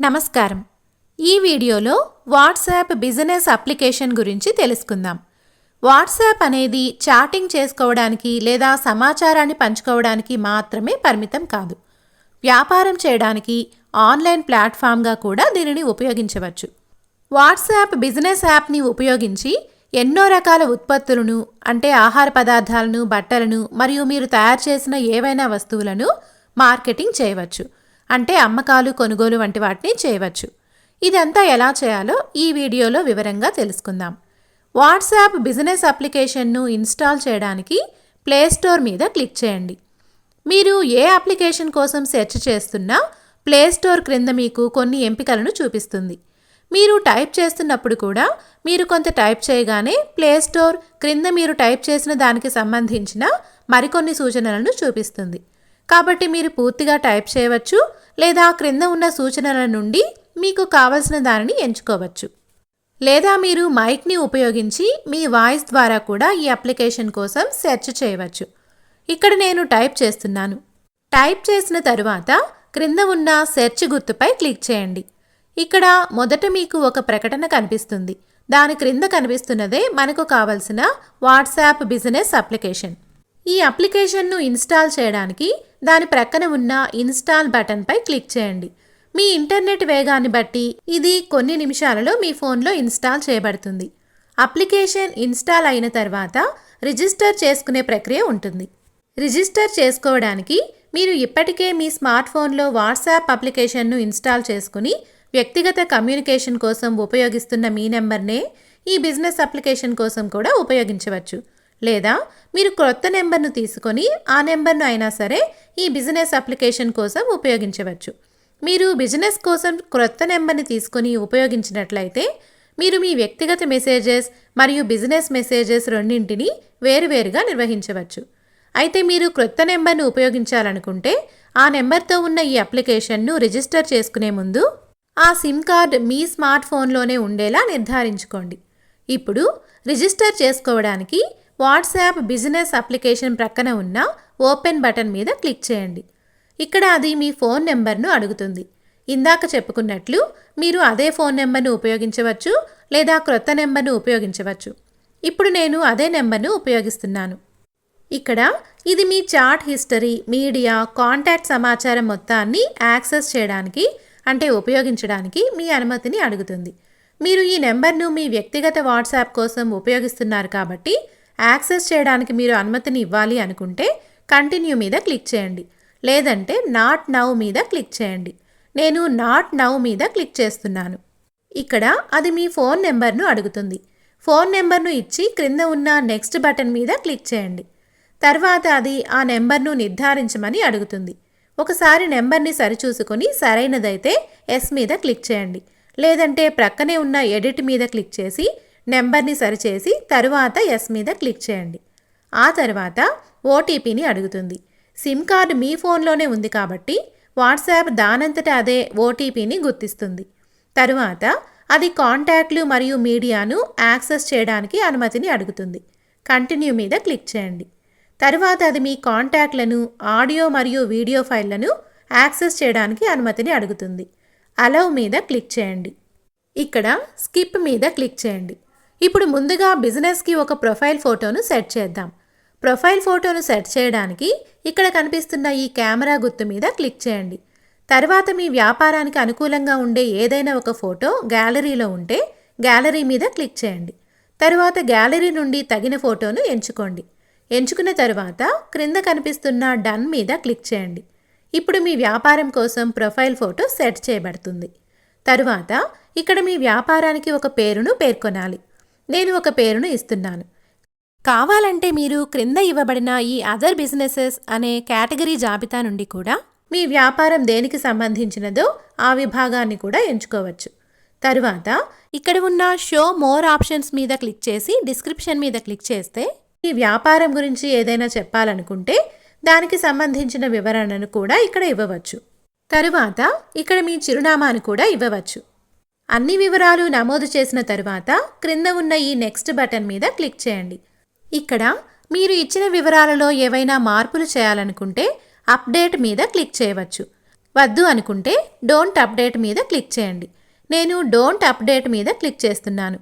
నమస్కారం. ఈ వీడియోలో వాట్సాప్ బిజినెస్ అప్లికేషన్ గురించి తెలుసుకుందాం. వాట్సాప్ అనేది చాటింగ్ చేసుకోవడానికి లేదా సమాచారాన్ని పంచుకోవడానికి మాత్రమే పరిమితం కాదు. వ్యాపారం చేయడానికి ఆన్లైన్ ప్లాట్ఫామ్గా కూడా దీనిని ఉపయోగించవచ్చు. వాట్సాప్ బిజినెస్ యాప్ని ఉపయోగించి ఎన్నో రకాల ఉత్పత్తులను అంటే ఆహార పదార్థాలను బట్టలను మరియు మీరు తయారు చేసిన ఏవైనా వస్తువులను మార్కెటింగ్ చేయవచ్చు. అంటే అమ్మకాలు కొనుగోలు వంటి వాటిని చేయవచ్చు. ఇదంతా ఎలా చేయాలో ఈ వీడియోలో వివరంగా తెలుసుకుందాం. వాట్సాప్ బిజినెస్ అప్లికేషన్ను ఇన్స్టాల్ చేయడానికి ప్లేస్టోర్ మీద క్లిక్ చేయండి. మీరు ఏ అప్లికేషన్ కోసం సెర్చ్ చేస్తున్నా ప్లేస్టోర్ క్రింద మీకు కొన్ని ఎంపికలను చూపిస్తుంది. మీరు టైప్ చేస్తున్నప్పుడు కూడా మీరు కొంత టైప్ చేయగానే ప్లేస్టోర్ క్రింద మీరు టైప్ చేసిన దానికి సంబంధించిన మరికొన్ని సూచనలను చూపిస్తుంది. కాబట్టి మీరు పూర్తిగా టైప్ చేయవచ్చు. లేదా క్రింద ఉన్న సూచనల నుండి మీకు కావలసిన దానిని ఎంచుకోవచ్చు. లేదా మీరు మైక్ని ఉపయోగించి మీ వాయిస్ ద్వారా కూడా ఈ అప్లికేషన్ కోసం సెర్చ్ చేయవచ్చు. ఇక్కడ నేను టైప్ చేస్తున్నాను. టైప్ చేసిన తరువాత క్రింద ఉన్న సెర్చ్ గుర్తుపై క్లిక్ చేయండి. ఇక్కడ మొదట మీకు ఒక ప్రకటన కనిపిస్తుంది. దాని క్రింద కనిపిస్తున్నదే మనకు కావలసిన వాట్సాప్ బిజినెస్ అప్లికేషన్. ఈ అప్లికేషన్ను ఇన్స్టాల్ చేయడానికి దాని ప్రక్కన ఉన్న ఇన్స్టాల్ బటన్పై క్లిక్ చేయండి. మీ ఇంటర్నెట్ వేగాన్ని బట్టి ఇది కొన్ని నిమిషాలలో మీ ఫోన్లో ఇన్స్టాల్ చేయబడుతుంది. అప్లికేషన్ ఇన్స్టాల్ అయిన తర్వాత రిజిస్టర్ చేసుకునే ప్రక్రియ ఉంటుంది. రిజిస్టర్ చేసుకోవడానికి మీరు ఇప్పటికే మీ స్మార్ట్ ఫోన్లో వాట్సాప్ అప్లికేషన్ను ఇన్స్టాల్ చేసుకుని వ్యక్తిగత కమ్యూనికేషన్ కోసం ఉపయోగిస్తున్న మీ నెంబర్నే ఈ బిజినెస్ అప్లికేషన్ కోసం కూడా ఉపయోగించవచ్చు. లేదా మీరు క్రొత్త నెంబర్ను తీసుకొని ఆ నెంబర్ను అయినా సరే ఈ బిజినెస్ అప్లికేషన్ కోసం ఉపయోగించవచ్చు. మీరు బిజినెస్ కోసం క్రొత్త నెంబర్ని తీసుకొని ఉపయోగించినట్లయితే మీరు మీ వ్యక్తిగత మెసేజెస్ మరియు బిజినెస్ మెసేజెస్ రెండింటిని వేరువేరుగా నిర్వహించవచ్చు. అయితే మీరు క్రొత్త నెంబర్ను ఉపయోగించాలనుకుంటే ఆ నెంబర్తో ఉన్న ఈ అప్లికేషన్ను రిజిస్టర్ చేసుకునే ముందు ఆ సిమ్ కార్డ్ మీ స్మార్ట్ ఫోన్లోనే ఉండేలా నిర్ధారించుకోండి. ఇప్పుడు రిజిస్టర్ చేసుకోవడానికి వాట్సాప్ బిజినెస్ అప్లికేషన్ ప్రక్కన ఉన్న ఓపెన్ బటన్ మీద క్లిక్ చేయండి. ఇక్కడ అది మీ ఫోన్ నెంబర్ను అడుగుతుంది. ఇందాక చెప్పుకున్నట్లు మీరు అదే ఫోన్ నెంబర్ను ఉపయోగించవచ్చు లేదా క్రొత్త నెంబర్ను ఉపయోగించవచ్చు. ఇప్పుడు నేను అదే నెంబర్ను ఉపయోగిస్తున్నాను. ఇక్కడ ఇది మీ చాట్ హిస్టరీ మీడియా కాంటాక్ట్ సమాచారం మొత్తాన్ని యాక్సెస్ చేయడానికి అంటే ఉపయోగించడానికి మీ అనుమతిని అడుగుతుంది. మీరు ఈ నెంబర్ను మీ వ్యక్తిగత వాట్సాప్ కోసం ఉపయోగిస్తున్నారు కాబట్టి యాక్సెస్ చేయడానికి మీరు అనుమతిని ఇవ్వాలి అనుకుంటే కంటిన్యూ మీద క్లిక్ చేయండి. లేదంటే నాట్ నౌ మీద క్లిక్ చేయండి. నేను నాట్ నౌ మీద క్లిక్ చేస్తున్నాను. ఇక్కడ అది మీ ఫోన్ నెంబర్ను అడుగుతుంది. ఫోన్ నెంబర్ను ఇచ్చి క్రింద ఉన్న నెక్స్ట్ బటన్ మీద క్లిక్ చేయండి. తర్వాత అది ఆ నెంబర్ను నిర్ధారించమని అడుగుతుంది. ఒకసారి నెంబర్ని సరిచూసుకొని సరైనదైతే ఎస్ మీద క్లిక్ చేయండి. లేదంటే ప్రక్కనే ఉన్న ఎడిట్ మీద క్లిక్ చేసి నెంబర్ని సరిచేసి తరువాత ఎస్ మీద క్లిక్ చేయండి. ఆ తర్వాత ఓటీపీని అడుగుతుంది. సిమ్ కార్డు మీ ఫోన్లోనే ఉంది కాబట్టి వాట్సాప్ దానంతట అదే ఓటీపీని గుర్తిస్తుంది. తరువాత అది కాంటాక్ట్లు మరియు మీడియాను యాక్సెస్ చేయడానికి అనుమతిని అడుగుతుంది. కంటిన్యూ మీద క్లిక్ చేయండి. తరువాత అది మీ కాంటాక్ట్లను ఆడియో మరియు వీడియో ఫైళ్ళను యాక్సెస్ చేయడానికి అనుమతిని అడుగుతుంది. అలవ్ మీద క్లిక్ చేయండి. ఇక్కడ స్కిప్ మీద క్లిక్ చేయండి. ఇప్పుడు ముందుగా బిజినెస్కి ఒక ప్రొఫైల్ ఫోటోను సెట్ చేద్దాం. ప్రొఫైల్ ఫోటోను సెట్ చేయడానికి ఇక్కడ కనిపిస్తున్న ఈ కెమెరా గుర్తు మీద క్లిక్ చేయండి. తర్వాత మీ వ్యాపారానికి అనుకూలంగా ఉండే ఏదైనా ఒక ఫోటో గ్యాలరీలో ఉంటే గ్యాలరీ మీద క్లిక్ చేయండి. తరువాత గ్యాలరీ నుండి తగిన ఫోటోను ఎంచుకోండి. ఎంచుకున్న తర్వాత క్రింద కనిపిస్తున్న డన్ మీద క్లిక్ చేయండి. ఇప్పుడు మీ వ్యాపారం కోసం ప్రొఫైల్ ఫోటో సెట్ చేయబడుతుంది. తరువాత ఇక్కడ మీ వ్యాపారానికి ఒక పేరును పేర్కొనాలి. నేను ఒక పేరును ఇస్తున్నాను. కావాలంటే మీరు క్రింద ఇవ్వబడిన ఈ అదర్ బిజినెసెస్ అనే కేటగిరీ జాబితా నుండి కూడా మీ వ్యాపారం దేనికి సంబంధించినదో ఆ విభాగాన్ని కూడా ఎంచుకోవచ్చు. తరువాత ఇక్కడ ఉన్న షో మోర్ ఆప్షన్స్ మీద క్లిక్ చేసి డిస్క్రిప్షన్ మీద క్లిక్ చేస్తే మీ వ్యాపారం గురించి ఏదైనా చెప్పాలనుకుంటే దానికి సంబంధించిన వివరణను కూడా ఇక్కడ ఇవ్వవచ్చు. తరువాత ఇక్కడ మీ చిరునామాను కూడా ఇవ్వవచ్చు. అన్ని వివరాలు నమోదు చేసిన తరువాత క్రింద ఉన్న ఈ నెక్స్ట్ బటన్ మీద క్లిక్ చేయండి. ఇక్కడ మీరు ఇచ్చిన వివరాలలో ఏవైనా మార్పులు చేయాలనుకుంటే అప్డేట్ మీద క్లిక్ చేయవచ్చు. వద్దు అనుకుంటే డోంట్ అప్డేట్ మీద క్లిక్ చేయండి. నేను డోంట్ అప్డేట్ మీద క్లిక్ చేస్తున్నాను.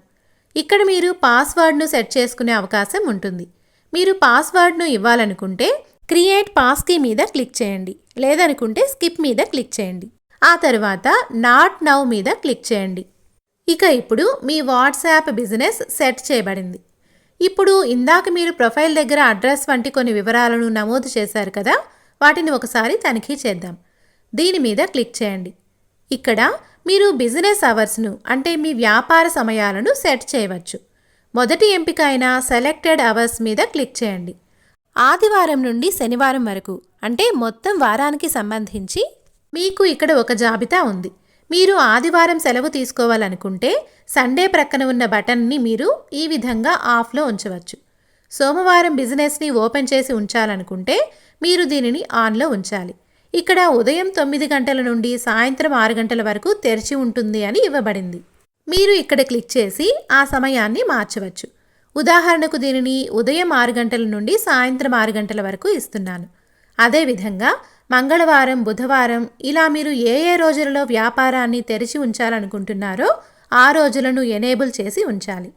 ఇక్కడ మీరు పాస్వర్డ్ను సెట్ చేసుకునే అవకాశం ఉంటుంది. మీరు పాస్వర్డ్ను ఇవ్వాలనుకుంటే క్రియేట్ పాస్కీ మీద క్లిక్ చేయండి. లేదనుకుంటే స్కిప్ మీద క్లిక్ చేయండి. ఆ తర్వాత నాట్ నౌ మీద క్లిక్ చేయండి. ఇక ఇప్పుడు మీ వాట్సాప్ బిజినెస్ సెట్ చేయబడింది. ఇప్పుడు ఇందాక మీరు ప్రొఫైల్ దగ్గర అడ్రస్ వంటి కొన్ని వివరాలను నమోదు చేశారు కదా వాటిని ఒకసారి తనిఖీ చేద్దాం. దీని మీద క్లిక్ చేయండి. ఇక్కడ మీరు బిజినెస్ అవర్స్ను అంటే మీ వ్యాపార సమయాలను సెట్ చేయవచ్చు. మొదటి ఎంపిక అయిన సెలెక్టెడ్ అవర్స్ మీద క్లిక్ చేయండి. ఆదివారం నుండి శనివారం వరకు అంటే మొత్తం వారానికి సంబంధించి మీకు ఇక్కడ ఒక జాబితా ఉంది. మీరు ఆదివారం సెలవు తీసుకోవాలనుకుంటే సండే ప్రక్కన ఉన్న బటన్ని మీరు ఈ విధంగా ఆఫ్లో ఉంచవచ్చు. సోమవారం బిజినెస్ని ఓపెన్ చేసి ఉంచాలనుకుంటే మీరు దీనిని ఆన్లో ఉంచాలి. ఇక్కడ ఉదయం తొమ్మిది గంటల నుండి సాయంత్రం ఆరు గంటల వరకు తెరిచి ఉంటుంది అని ఇవ్వబడింది. మీరు ఇక్కడ క్లిక్ చేసి ఆ సమయాన్ని మార్చవచ్చు. ఉదాహరణకు దీనిని ఉదయం ఆరు గంటల నుండి సాయంత్రం ఆరు గంటల వరకు ఇస్తున్నాను. అదేవిధంగా మంగళవారం బుధవారం ఇలా మీరు ఏ ఏ రోజులలో వ్యాపారాన్ని తెరిచి ఉంచాలనుకుంటున్నారో ఆ రోజులను ఎనేబుల్ చేసి ఉంచాలి.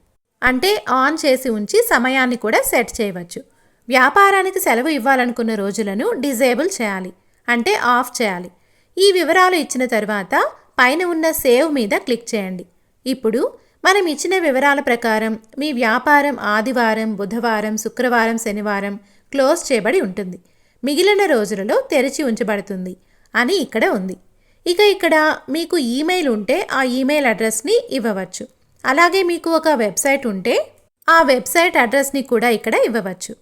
అంటే ఆన్ చేసి ఉంచి సమయాన్ని కూడా సెట్ చేయవచ్చు. వ్యాపారానికి సెలవు ఇవ్వాలనుకున్న రోజులను డిజేబుల్ చేయాలి. అంటే ఆఫ్ చేయాలి. ఈ వివరాలు ఇచ్చిన తర్వాత పైన ఉన్న సేవ్ మీద క్లిక్ చేయండి. ఇప్పుడు మనం ఇచ్చిన వివరాల ప్రకారం మీ వ్యాపారం ఆదివారం బుధవారం శుక్రవారం శనివారం క్లోజ్ చేయబడి ఉంటుంది. మిగిలిన రోజులలో తెరిచి ఉంచబడుతుంది అని ఇక్కడ ఉంది. ఇక ఇక్కడ మీకు ఈమెయిల్ ఉంటే ఆ ఈమెయిల్ అడ్రస్ని ఇవ్వవచ్చు. అలాగే మీకు ఒక వెబ్సైట్ ఉంటే ఆ వెబ్సైట్ అడ్రస్ని కూడా ఇక్కడ ఇవ్వవచ్చు.